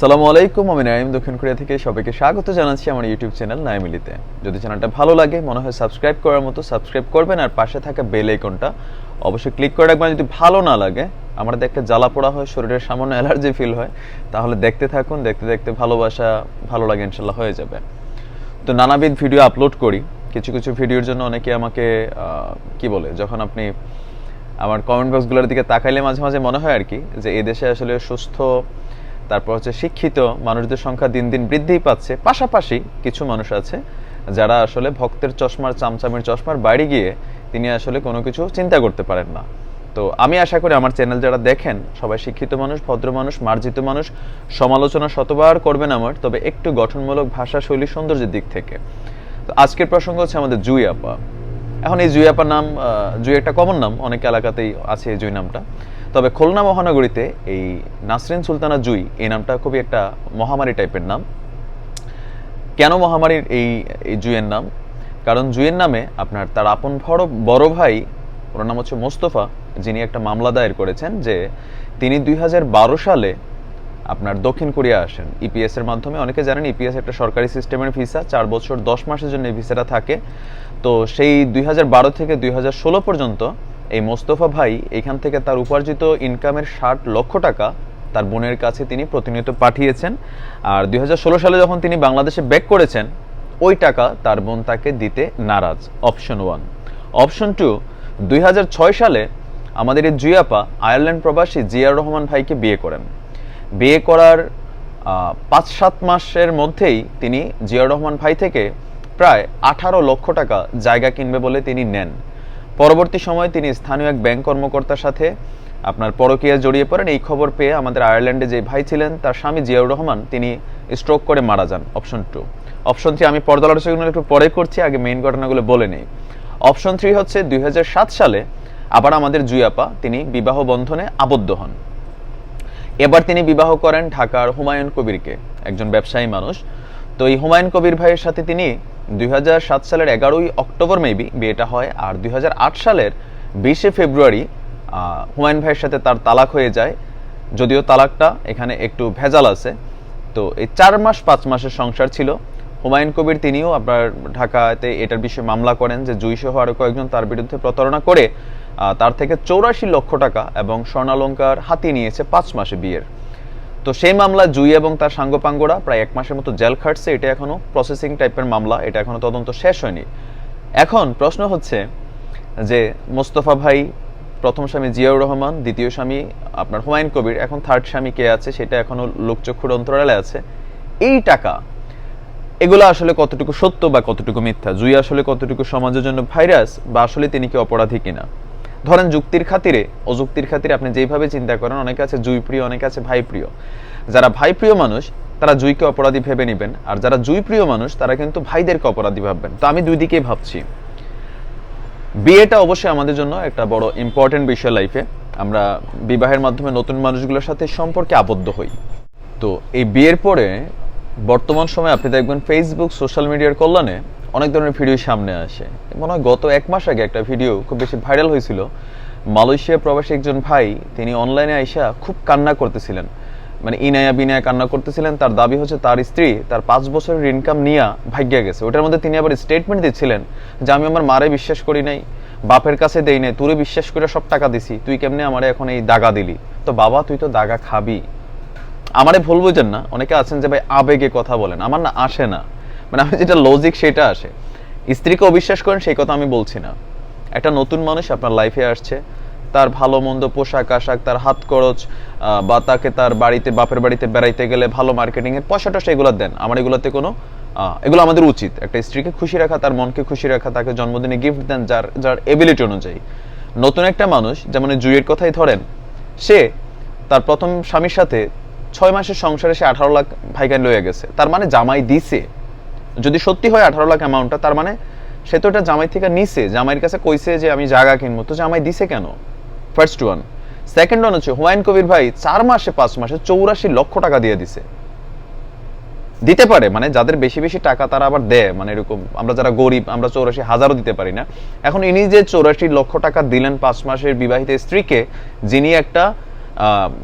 সালামু আলাইকুম, আমি নাইম দক্ষিণ কোরিয়া থেকে সবাইকে স্বাগত জানাচ্ছি আমার ইউটিউব চ্যানেল নাইমিলিতে যদি চ্যানেলটা ভালো লাগে, মনে হয় সাবস্ক্রাইব করার মতো সাবস্ক্রাইব করবেন আর পাশে থাকা বেল আইকনটা অবশ্যই ক্লিক করে রাখবেন। যদি ভালো না লাগে, আমার দেখতে জ্বালা পোড়া হয়, শরীরের সামান্য অ্যালার্জি ফিল হয়, তাহলে দেখতে থাকুন, দেখতে দেখতে ভালোবাসা ভালো লাগে ইনশাল্লাহ হয়ে যাবে। তো নানাবিধ ভিডিও আপলোড করি। কিছু কিছু ভিডিওর জন্য অনেকে আমাকে কি বলে, যখন আপনি আমার কমেন্ট বক্সগুলোর দিকে তাকাইলে মাঝে মাঝে মনে হয় আর কি, যে এই দেশে আসলে সুস্থ তারপর হচ্ছে শিক্ষিত মানুষদের সংখ্যা দিন দিন বৃদ্ধি পাচ্ছে। পাশাপাশি কিছু মানুষ আছে যারা আসলে ভক্তের চশমার, চামচামের চশমার বাইরে গিয়ে তিনি আসলে কোনো কিছু চিন্তা করতে পারেন না। তো আমি আশা করি আমার চ্যানেল যারা দেখেন, সবাই শিক্ষিত মানুষ, ভদ্র মানুষ, মার্জিত মানুষ, সমালোচনা শতবার করবেন আমার, তবে একটু গঠনমূলক ভাষা শৈলী সৌন্দর্যের দিক থেকে। তো আজকের প্রসঙ্গ হচ্ছে আমাদের জুই আপা। এখন এই জুই আপার নাম জুই একটা কমন নাম, অনেক এলাকাতেই আছে এই জুই নামটা। তবে খুলনা মহানগরীতে এই নাসরিন সুলতানা জুই, এই নামটা খুবই একটা মহামারী টাইপের নাম। কেন মহামারীর এই এই জুয়ের নাম? কারণ জুয়ের নামে আপনার তার আপন বড় বড় ভাই, ওনার নাম হচ্ছে মোস্তফা, যিনি একটা মামলা দায়ের করেছেন যে তিনি দুই হাজার বারো সালে আপনার দক্ষিণ কোরিয়া আসেন। ইপিএস এর মাধ্যমে অনেকে জানেন ইপিএস একটা সরকারি সিস্টেমের ভিসা, চার বছর দশ মাসের জন্য ভিসাটা থাকে। তো সেই দুই হাজার বারো থেকে দুই হাজার ষোলো পর্যন্ত এই মোস্তফা ভাই এখান থেকে তার উপার্জিত ইনকামের ষাট লক্ষ টাকা তার বোনের কাছে তিনি প্রতিনিয়ত পাঠিয়েছেন। আর দুই হাজার ষোলো সালে যখন তিনি বাংলাদেশে ব্যাক করেছেন, ওই টাকা তার বোন তাকে দিতে নারাজ। অপশন ওয়ান অপশন টু দুই হাজার ছয় সালে আমাদের এই জুয়াপা আয়ারল্যান্ড প্রবাসী জিয়ার রহমান ভাইকে বিয়ে করেন। বিয়ে করার পাঁচ সাত মাসের মধ্যেই তিনি জিয়াউর রহমান ভাই থেকে প্রায় আঠারো লক্ষ টাকা জায়গা কিনবে বলে তিনি নেন। পরবর্তী সময়ে তিনি স্থানীয় এক ব্যাংক কর্মকর্তার সাথে আপনার পরকীয়া জড়িয়ে পড়েন। এই খবর পেয়ে আমাদের আয়ারল্যান্ডে যে ভাই ছিলেন, তার স্বামী জিয়াউর রহমান, তিনি স্ট্রোক করে মারা যান। অপশন টু অপশন থ্রি আমি পর্দা আলোচনাগুলো একটু পরে করছি, আগে মেইন ঘটনাগুলো বলে নেই। অপশন থ্রি হচ্ছে দুই হাজার সাত সালে আবার আমাদের জুয়াপা তিনি বিবাহ বন্ধনে আবদ্ধ হন। এবার তিনি বিবাহ করেন ঢাকার হুমায়ুন কবিরকে, একজন ব্যবসায়ী মানুষ। তো এই হুমায়ুন কবির ভাইয়ের সাথে তিনি দুই হাজার সাত সালের এগারোই অক্টোবর মেবি বিয়েটা হয়, আর দুই হাজার আট সালের বিশে ফেব্রুয়ারি হুমায়ুন ভাইয়ের সাথে তার তালাক হয়ে যায়। যদিও তালাকটা এখানে একটু ভেজাল আছে। তো এই চার মাস, পাঁচ মাসের সংসার ছিল। হুমায়ুন কবির তিনিও আপনার ঢাকাতে এটার বিষয়ে মামলা করেন যে জুই সহ আরও কয়েকজন তার বিরুদ্ধে প্রতারণা করে তার থেকে চৌরাশি লক্ষ টাকা এবং স্বর্ণালঙ্কার হাতিয়ে নিয়েছে পাঁচ মাসে বিয়ের। তো সেই মামলা জুই এবং তার সাঙ্গপাঙ্গরা প্রায় এক মাসের মতো জেল খাটছে, এটা এখনও প্রসেসিং টাইপের মামলা, এটা এখনও তদন্ত শেষ হয়নি। এখন প্রশ্ন হচ্ছে যে মোস্তফা ভাই, প্রথম স্বামী জিয়াউর রহমান, দ্বিতীয় স্বামী আপনার হুমায়ুন কবির, এখন থার্ড স্বামী কে আছে সেটা এখনও লোকচক্ষুর অন্তরালে আছে। এই টাকা, এগুলো আসলে কতটুকু সত্য বা কতটুকু মিথ্যা? জুই আসলে কতটুকু সমাজের জন্য ভাইরাস বা আসলে তিনি কি অপরাধী কিনা? ধরেন যুক্তির খাতিরে, অযুক্তির খাতিরে আপনি যেইভাবে চিন্তা করেন, অনেকে আছে জুই প্রিয়, অনেকে আছে ভাই প্রিয়। যারা ভাই প্রিয় মানুষ, তারা জুইকে অপরাধী ভেবে নেবেন, আর যারা জুই প্রিয় মানুষ, তারা কিন্তু ভাইদেরকে অপরাধী ভাববেন। তো আমি দুই দিকেই ভাবছি। বিয়েটা অবশ্যই আমাদের জন্য একটা বড় ইম্পর্টেন্ট বিষয় লাইফে আমরা বিবাহের মাধ্যমে নতুন মানুষগুলোর সাথে সম্পর্কে আবদ্ধ হই। তো এই বিয়ের পরে বর্তমান সময়ে আপনি দেখবেন ফেসবুক সোশ্যাল মিডিয়ার কল্যাণে অনেক ধরনের ভিডিও সামনে আসে। মনে হয় গত এক মাস আগে একটা ভিডিও খুব বেশি ভাইরাল হয়েছিল। মালয়েশিয়া প্রবাসী একজন ভাই, তিনি অনলাইনে আইসা খুব কান্না করতেছিলেন। মানে ইনায়া বিনায়া কান্না করতেছিলেন। তার দাবি হচ্ছে তার স্ত্রী তার পাঁচ বছরের ইনকাম নিয়ে ভাগ্যে গেছে। ওটার মধ্যে তিনি আবার স্টেটমেন্ট দিচ্ছিলেন যে, আমি আমার মারে বিশ্বাস করি নাই। বাপের কাছে দেই নাই। তোরে বিশ্বাস করে সব টাকা দিছি। তুই কেমনে আমার এখন এই দাগা দিলি? তো বাবা, তুই তো দাগা খাবি। আমারে ভুল বুঝেন না। অনেকে আছেন যে ভাই আবেগে কথা বলেন। আমার না আসে না। মানে আমি যেটা লজিক সেটা আসে। স্ত্রীকে অবিশ্বাস করেন, সেই কথা আমি বলছি না। একটা নতুন মানুষ আপনার লাইফে আসছে, তার ভালো মন্দ পোশাক, আশাক, তার হাত খরচ বা তাকে তার বাড়িতে, বাপের বাড়িতে বেড়াইতে গেলে ভালো মার্কেটিং এর পয়সাটা সেগুলো দেন। আমার এগুলোতে কোনো এগুলো আমাদের উচিত। একটা স্ত্রীকে খুশি রাখা, তার মনকে খুশি রাখা, তাকে জন্মদিনে গিফট দেন, যার যার এবিলিটি অনুযায়ী। নতুন একটা মানুষ, যেমন এই জুইয়ের কথাই ধরেন, সে তার প্রথম স্বামীর সাথে ছয় মাসের সংসারে সে আঠারো লাখ ভাইকান লয়ে গেছে। তার মানে জামাই দিছে। যদি সত্যি হয় আঠারো লাখ অ্যামাউন্টটা তার মানে সে তো এটা জামাই থেকে নিছে। জামাইয়ের কাছে কইছে যে আমি জায়গা কিনবো। তো জামাই দিছে কেন? ফার্স্ট ওয়ান সেকেন্ড ওয়ান হচ্ছে, হুমায়ুন কবির ভাই চার মাসে, পাঁচ মাসে চৌরাশি লক্ষ টাকা দিয়ে দিছে। দিতে পারে মানে যাদের বেশি বেশি টাকা তারা আবার দেয়। মানে এরকম, আমরা যারা গরিব, আমরা চৌরাশি হাজারও দিতে পারি না। এখন ইনি যে চৌরাশি লক্ষ টাকা দিলেন পাঁচ মাসের বিবাহিত স্ত্রীকে, যিনি একটা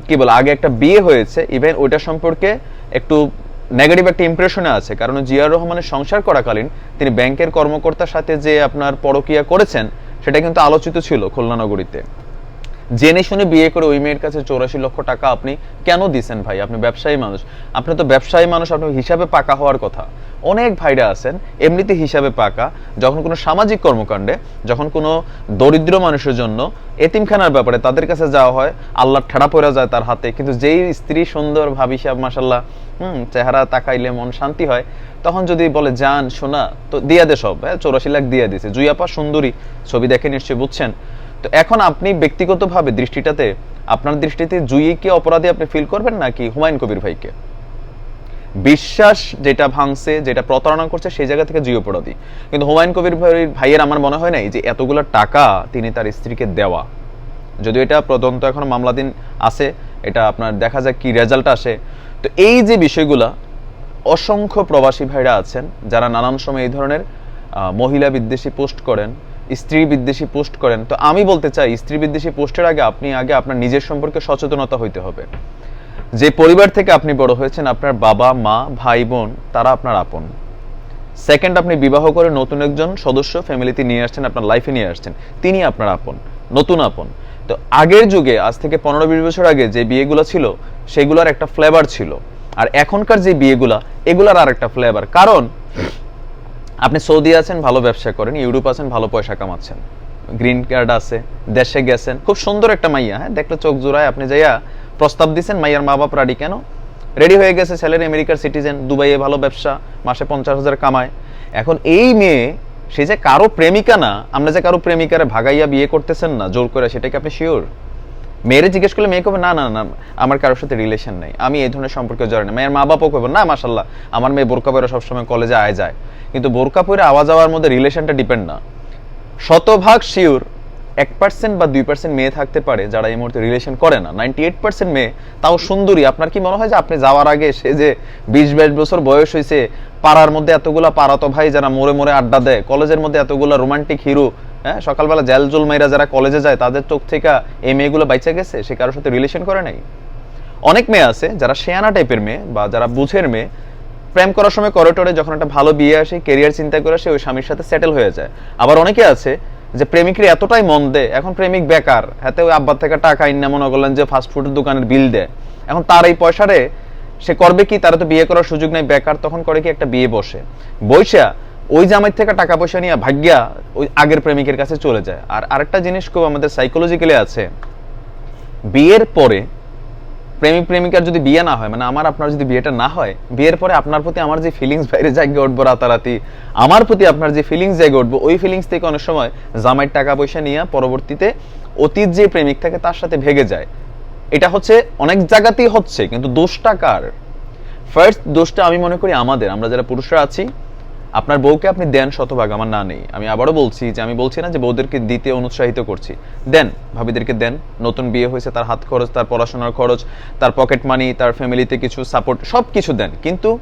কি বলে, আগে একটা বিয়ে হয়েছে ইভেন ওইটা সম্পর্কে একটু নেগেটিভ একটা ইমপ্রেশনে আছে। কারণ জিয়াউর রহমানের সংসার করাকালীন তিনি ব্যাংকের কর্মকর্তার সাথে যে আপনার পরকিয়া করেছেন, সেটা কিন্তু আলোচিত ছিল খুলনা নগরীতে। জেনে শুনে বিয়ে করে ওই মেয়ের কাছে চৌরাশি লক্ষ টাকা আপনি কেন দিছেন ভাই? আপনি ব্যবসায়ী মানুষ। আপনি তো ব্যবসায়ী মানুষ, আপনি হিসাবে পাকা হওয়ার কথা। অনেক ভাইরা আছেন, এমনিতে হিসাবে পাকা, যখন কোনো সামাজিক কর্মকাণ্ডে, যখন কোনো দরিদ্র মানুষের জন্য এতিমখানার ব্যাপারে তাদের কাছে যাওয়া হয় আল্লাহ ঠেড়া পড়ে যায় তার হাতে, কিন্তু যেই স্ত্রী সুন্দর, ভাবি সাহেব মাসাল্লাহ হুম, চেহারা তাকাইলে মন শান্তি হয়, তখন যদি বলে যান শোনা, তো দিয়া দে সব হ্যাঁ চৌরাশি লাখ দিয়ে দিছে। জুইয়াপা সুন্দরী, ছবি দেখে নিশ্চয়ই বুঝছেন। তো এখন আপনি ব্যক্তিগতভাবে দৃষ্টিটাতে, আপনার দৃষ্টিতে জুইকে অপরাধী আপনি ফিল করবেন নাকি হুমায়ুন কবির ভাইকে? বিশ্বাস যেটা ভাঙছে, যেটা প্রতারণা করছে, সেই জায়গা থেকে জুই অপরাধী। কিন্তু হুমায়ুন কবির ভাইয়ের আমার মনে হয় নাই যে এতগুলো টাকা তিনি তার স্ত্রীকে দেওয়া। যদিও এটা তদন্ত এখন মামলাধীন আছে, এটা আপনার দেখা যাক কি রেজাল্ট আসে। তো এই যে বিষয়গুলা, অসংখ্য প্রবাসী ভাইরা আছেন, যারা নানান সময় এই ধরনের মহিলা বিদ্বেষী পোস্ট করেন স্ত্রী বিদ্বেষী পোস্ট করেন। তো আমি বলতে চাই, স্ত্রী বিদ্বেষী পোস্টের আগে আপনি, আগে আপনার নিজের সম্পর্কে সচেতনতা হইতে হবে। যে পরিবার থেকে আপনি বড় হয়েছেন, আপনার বাবা, মা, ভাই, বোন, তারা আপনার আপন। সেকেন্ড আপনি বিবাহ করে নতুন একজন সদস্য ফ্যামিলিতে নিয়ে আসছেন, আপনার লাইফে নিয়ে আসছেন, তিনি আপনার আপন, নতুন আপন। তো আগের যুগে, আজ থেকে পনেরো বিশ বছর আগে যে বিয়েগুলো ছিল, সেগুলোর একটা ফ্লেভার ছিল। আর এখনকার যে বিয়েগুলা, এগুলার আর একটা ফ্লেভার কারণ আপনি সৌদি আছেন, ভালো ব্যবসা করেন, ইউরোপ আছেন, ভালো পয়সা কামাচ্ছেন। গ্রিন কার্ড আছে, দেশে গেছেন। খুব সুন্দর একটা মাইয়া হ্যাঁ? দেখলে চোখ জোড়ায় আপনি যাইয়া প্রস্তাব দিছেন, মাইয়ার মা বাপ রাডি কেন? রেডি হয়ে গেছে ছেলের আমেরিকার সিটিজেন দুবাইয়ে ভালো ব্যবসা, মাসে পঞ্চাশ হাজার কামায়। এখন এই মেয়ে, সে যে কারও প্রেমিকা না, আমরা যে কারও প্রেমিকারে ভাগাইয়া বিয়ে করতেছেন না, জোর করে সেটাকে আপনি শিওর মেয়েরে জিজ্ঞেস করলে মেয়ে কবে না না না, আমার কারোর সাথে রিলেশন নাই। আমি এই ধরনের সম্পর্কে জড়াই না। মেয়ের মা বাবাও কবে না মাসাল্লাহ আমার মেয়ে বোরকা পরে সবসময় কলেজে আয় যায়। কিন্তু বোরকা পরে আওয়া যাওয়ার মধ্যে রিলেশনটা ডিপেন্ড না। শতভাগ শিওর এক পার্সেন্ট বা দুই পার্সেন্ট মেয়ে থাকতে পারে যারা এই মুহূর্তে রিলেশন করে না। নাইনটি এইট পার্সেন্ট মেয়ে, তাও সুন্দরী। আপনার কি মনে হয় যে আপনি যাওয়ার আগে সে যে বিশ বাইশ বছর বয়স হয়েছে পাড়ার মধ্যে এতগুলা পাড়াতো ভাই যারা মোড়ে মোড়ে আড্ডা দেয়, কলেজের মধ্যে এতগুলা রোমান্টিক হিরো হ্যাঁ সকালবেলা জেল জুল মেয়েরা যারা কলেজে যায়, তাদের চোখ থেকে এই মেয়েগুলো বাইচা গেছে, সে কারোর সাথে রিলেশন করে নাই। অনেক মেয়ে আছে যারা শেয়ানা টাইপের মেয়ে বা যারা বুঝের মেয়ে। প্রেম করার সময় করিডোরে যখন একটা ভালো বিয়ে আসে কেরিয়ার চিন্তা করে সে ওই স্বামীর সাথে সেটেল হয়ে যায়। আবার অনেকে আছে যে প্রেমিকের এতটাই মন দেয়, এখন প্রেমিক বেকার, হাতে ওই আব্বার থেকে টাকা ইন্না মনে করলেন যে ফাস্ট ফুডের দোকানের বিল দেয়। এখন তার এই পয়সারে সে করবে কি? তারা তো বিয়ে করার সুযোগ নেই, বেকার তখন করে কি একটা বিয়ে বসে। বৈশা ওই জামাই থেকে টাকা পয়সা নিয়ে ভাগ্যা ওই আগের প্রেমিকের কাছে চলে যায়। আর আরেকটা জিনিস খুব আমাদের সাইকোলজিক্যালি আছে, বিয়ের পরে প্রেমিক প্রেমিকার যদি বিয়ে না হয় মানে আমার আপনার যদি বিয়েটা না হয়, বিয়ের পরে আপনার প্রতি আমার যে ফিলিংস বাইরে জায়গা উঠবো রাতারাতি, আমার প্রতি আপনার যে ফিলিংস জায়গা উঠবো, ওই ফিলিংস থেকে অনেক সময় জামাইয়ের টাকা পয়সা নিয়ে পরবর্তীতে অতীত যে প্রেমিক থাকে তার সাথে ভেগে যায়। এটা হচ্ছে অনেক জায়গাতেই হচ্ছে, কিন্তু দোষটা কার? ফার্স্ট দোষটা আমি মনে করি আমাদের, আমরা যারা পুরুষরা আছি আপনার বউকে আপনি দেন শতভাগ, আমার না নেই। আমি আবারও বলছি যে, আমি বলছি না যে বউদেরকে দিতে অনুৎসাহিত করছি। দেন, ভাবিদেরকে দেন। নতুন বিয়ে হয়েছে, তার হাত খরচ, তার পড়াশোনার খরচ, তার পকেট মানি, তার ফ্যামিলিতে কিছু সাপোর্ট সব কিছু দেন। কিন্তু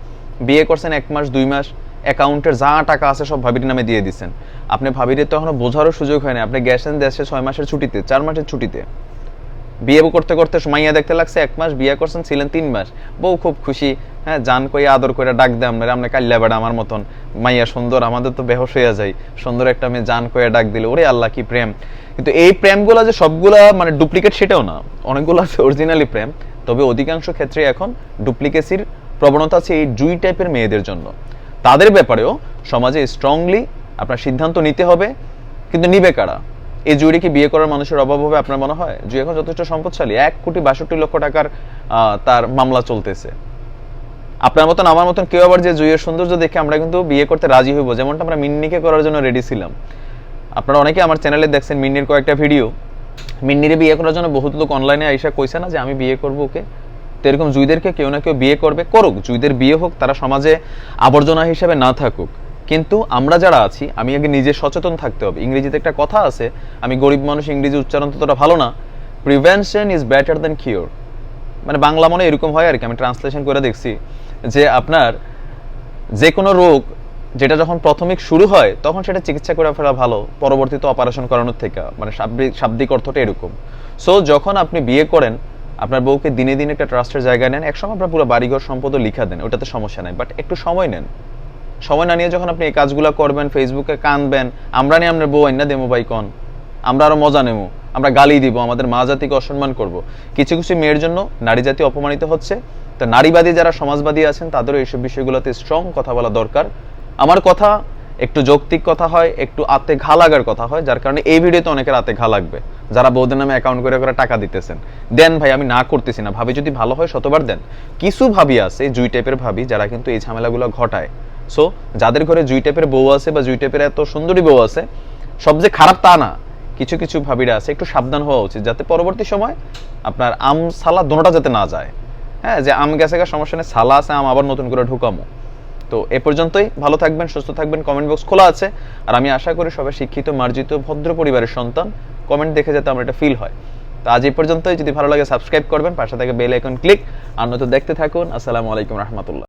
বিয়ে করছেন এক মাস, দুই মাস, অ্যাকাউন্টের যা টাকা আছে সব ভাবির নামে দিয়ে দিচ্ছেন আপনি ভাবিরে তো এখনও বোঝারও সুযোগ হয় না আপনি গেছেন দেশে ছয় মাসের ছুটিতে, চার মাসের ছুটিতে। বিয়ে করতে করতে মাইয়া দেখতে লাগছে এক মাস বিয়ে করছেন, ছিলেন তিন মাস। বউ খুব খুশি হ্যাঁ জান কই আদর করে ডাক দে আমরা আমরা কাল্লা বেড়া আমার মতন। মাইয়া সুন্দর, আমাদের তো বেহস হইয়া যায়। সুন্দর একটা মেয়ে জান কয়ে ডাক দিলে, ওরে আল্লাহ, কি প্রেম। কিন্তু এই প্রেমগুলো যে সবগুলা মানে ডুপ্লিকেট সেটাও না, অনেকগুলো আছে অরিজিনালি প্রেম। তবে অধিকাংশ ক্ষেত্রে এখন ডুপ্লিকেসির প্রবণতা আছে এই জুই টাইপের মেয়েদের জন্য। তাদের ব্যাপারেও সমাজে স্ট্রংলি আপনার সিদ্ধান্ত নিতে হবে, কিন্তু নিবে কারা? এই জুড়ি কি বিয়ে করার মানুষের অভাব হবে আপনার মনে হয়? জুই এখন যথেষ্ট সম্পদশালী। এক কোটি বাষট্টি লক্ষ টাকার তার মামলা চলতেছে। আপনার মতন, আমার মতন কেউ আবার যে জুইয়ের সৌন্দর্য দেখে আমরা কিন্তু বিয়ে করতে রাজি হইব, যেমনটা আমরা মিন্নিকে করার জন্য রেডি ছিলাম। আপনারা অনেকে আমার চ্যানেলে দেখছেন মিন্নির কয়েকটা ভিডিও মিন্নিরে বিয়ে করার জন্য বহুত লোক অনলাইনে আইসা কইছে না যে আমি বিয়ে করব ওকে। তো এরকম জুইদেরকে কেউ না কেউ বিয়ে করবে, করুক। জুইদের বিয়ে হোক, তারা সমাজে আবর্জনা হিসেবে না থাকুক। কিন্তু আমরা যারা আছি, আমি আগে নিজে সচেতন থাকতে হবে। ইংরেজিতে একটা কথা আছে, আমি গরিব মানুষ, ইংরেজি উচ্চারণ ততটা ভালো না। Prevention is better than cure মানে বাংলা মনে এরকম হয় আর কি, আমি ট্রান্সলেশন করে দেখছি যে আপনার যে কোনো রোগ যেটা যখন প্রাথমিক শুরু হয়, তখন সেটা চিকিৎসা করে ফেলা ভালো, পরবর্তীতে অপারেশন করানোর থেকে। মানে শাব্দিক শাব্দিক অর্থটা এরকম। সো যখন আপনি বিয়ে করেন, আপনার বউকে দিনে দিনে একটা ট্রাস্টের জায়গায় নেন, একসময় আপনার পুরো বাড়িঘর সম্পদও লিখা দেন, ওটাতে সমস্যা নাই বাট একটু সময় নেন। সময় না নিয়ে যখন আপনি এই কাজগুলো করবেন ফেসবুকে কানবেন, আমরা নিয়ে আপনার বউ আইনা দেমো বাই কন। আমরা আরও মজা নেব আমরা গালি দিব, আমাদের মা জাতিকে অসম্মান করব। কিছু কিছু মেয়ের জন্য নারী জাতি অপমানিত হচ্ছে। তা নারীবাদী যারা সমাজবাদী আছেন, তাদেরও এইসব বিষয়গুলোতে স্ট্রং কথা বলা দরকার। আমার কথা একটু যৌক্তিক কথা হয়, একটু আতে ঘা লাগার কথা হয়, যার কারণে এই ভিডিওতে অনেকের আতে ঘা লাগবে। যারা বৌদের নামে অ্যাকাউন্ট করে করে টাকা দিতেছেন। দেন ভাই, আমি না করতেছি না। ভাবি যদি ভালো হয়, শতবার দেন। কিছু ভাবি আছে, জুই টাইপের ভাবি, যারা কিন্তু এই ঝামেলাগুলো ঘটায়। সো যাদের ঘরে জুই টাইপের বউ আছে বা জুই টাইপের এত সুন্দরী বউ আছে, সব যে খারাপ তা না, কিছু কিছু ভাবিরা আছে, একটু সাবধান হওয়া উচিত যাতে পরবর্তী সময় আপনার আম সালা দোনোটা যাতে না যায়। হ্যাঁ যে আম গেছে সমস্যা নেই, সালা আছে, আম আবার নতুন করে ঢুকামো। তো এ পর্যন্তই, ভালো থাকবেন, সুস্থ থাকবেন কমেন্ট বক্স খোলা আছে। আর আমি আশা করি সবাই শিক্ষিত, মার্জিত, ভদ্র পরিবারের সন্তান। কমেন্ট দেখে যাতে আমার এটা ফিল হয়। তো আজ এই পর্যন্তই, যদি ভালো লাগে সাবস্ক্রাইব করবেন, পাশে থেকে বেল আইকন ক্লিক আর নয়তো দেখতে থাকুন, আসসালামু আলাইকুম, রহমতুল্লাহ।